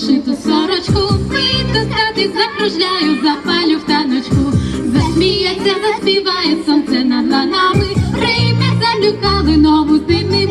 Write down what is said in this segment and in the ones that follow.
шиту сорочку, Вийду стати закружляю, запалю в таночку, засміється, заспіває сонце над ланами, Рибе залюкали нову зимний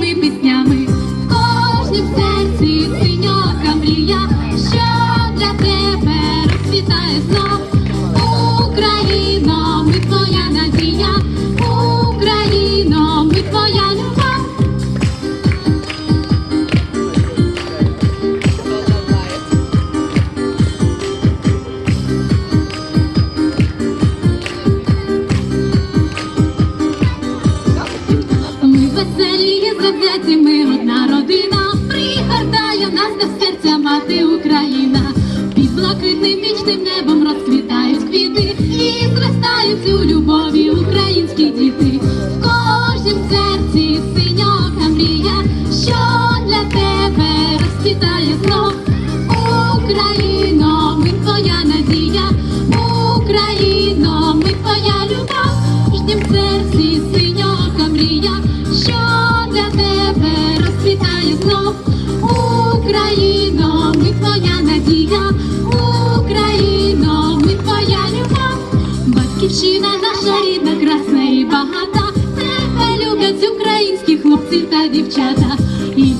веселі, ми одна родина, пригортає нас до серця мати Україна.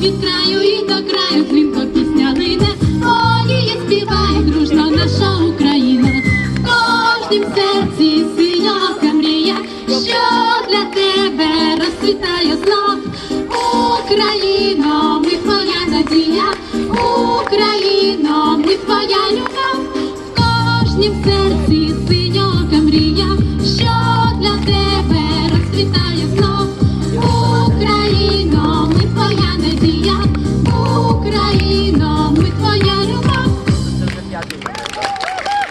від краю і до краю дзвінко пісня лине, Оніє співає дружна наша Україна, в кожнім серці синьока мрія, що для тебе розцвітає знов Україно, ми твоя надія, Україно, ми твоя любов, в кожнім серці.